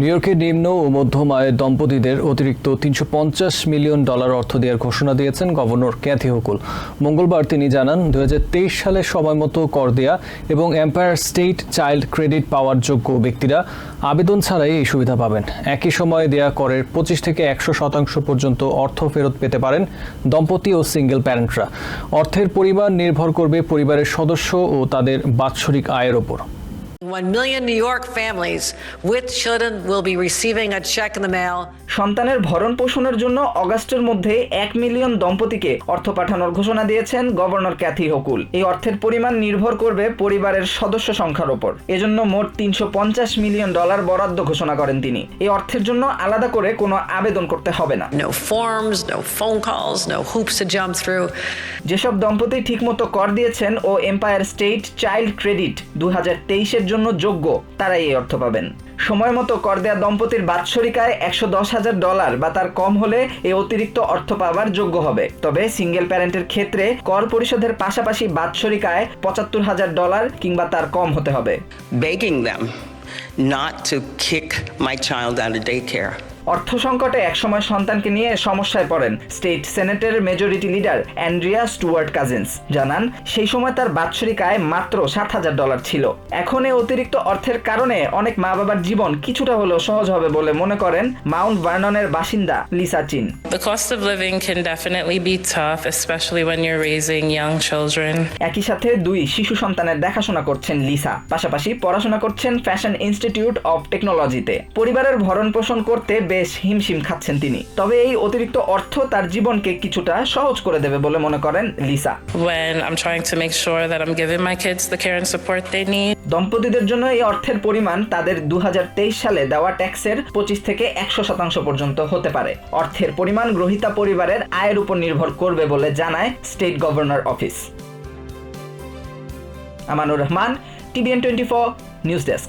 New ইয়র্কে নিম্ন ও মধ্যম আয়ের দম্পতিদের অতিরিক্ত তিনশো পঞ্চাশ মিলিয়ন ডলার অর্থ দেওয়ার ঘোষণা দিয়েছেন গভর্নর ক্যাথি হুকুল। মঙ্গলবার তিনি জানান দু হাজার তেইশ সালে সময় মতো কর দেয়া এবং এম্পায়ার স্টেট চাইল্ড ক্রেডিট পাওয়ার যোগ্য ব্যক্তিরা আবেদন ছাড়াই এই সুবিধা পাবেন। একই সময়ে দেয়া করের পঁচিশ থেকে একশো শতাংশ পর্যন্ত অর্থ ফেরত পেতে পারেন দম্পতি ও সিঙ্গেল প্যারেন্টরা। অর্থের পরিমাণ নির্ভর করবে পরিবারের সদস্য ও তাদের বাৎসরিক আয়ের ওপর। 1 million New York families with children will be receiving a check in the mail. সন্তানের ভরণ পোষণের জন্য অগাস্টের মধ্যে এক মিলিয়ন দম্পতিকে অর্থ পাঠানোর ঘোষণা দিয়েছেন গভর্নর ক্যাথি হকুল। এই অর্থের পরিমাণ নির্ভর করবে পরিবারের সদস্য সংখ্যার ওপর। এজন্য মোট তিনশো পঞ্চাশ মিলিয়ন ডলার বরাদ্দ ঘোষণা করেন তিনি। এই অর্থের জন্য আলাদা করে কোনো আবেদন করতে হবে না। No forms, no phone calls, no hoops to jump through. যেসব দম্পতি ঠিকমতো কর দিয়েছেন ও এম্পায়ার স্টেট চাইল্ড ক্রেডিট দু হাজার তেইশের জন্য যোগ্য তারাই এই অর্থ পাবেন। সময় মতো কর দেয়া দম্পতির বাৎসরিক আয় একশো দশ হাজার ডলার বা তার কম হলে এই অতিরিক্ত অর্থ পাওয়ার যোগ্য হবে। তবে সিঙ্গেল প্যারেন্টের ক্ষেত্রে কর পরিশোধের পাশাপাশি বাৎসরিক আয় পঁচাত্তর হাজার ডলার কিংবা তার কম হতে হবে। Not to kick my child out of daycare. অর্থ সংকটে একসময় সন্তানকে নিয়ে সমস্যায় পড়েন state সেনেটের majority leader Andrea Stewart Cousins. জানান সেই সময় তার বাৎসরিক আয় মাত্র সাত হাজার ডলার ছিল। এখন এই অতিরিক্ত অর্থের কারণে অনেক মা বাবার জীবন কিছুটা হলেও সহজ হবে বলে মনে করেন মাউন্ট ভার্ননের বাসিন্দা লিসা চিন। The cost of living can definitely be tough, especially when you're raising young children. একই সাথে দুই শিশু সন্তানের দেখাশোনা করছেন লিসা। পাশাপাশি পড়াশোনা করছেন ফ্যাশন ইনস্টিটিউট অফ টেকনোলজিতে। পরিবারের ভরণ পোষণ করতে বেশ হিমশিম খাচ্ছেন তিনি। তবে এই অতিরিক্ত অর্থ তার জীবনকে কিছুটা সহজ করে দেবে বলে মনে করেন Lisa. When I'm trying to make sure that I'm giving my kids the care and support they need. দম্পতিদের জন্য এই অর্থের পরিমাণ তাদের দু সালে দেওয়া ট্যাক্সের পঁচিশ থেকে একশো শতাংশ পর্যন্ত হতে পারে। অর্থের পরিমাণ গ্রহীতা পরিবারের আয়ের উপর নির্ভর করবে বলে জানায় state governor office. Amanur Rahman TVN twenty four news desk.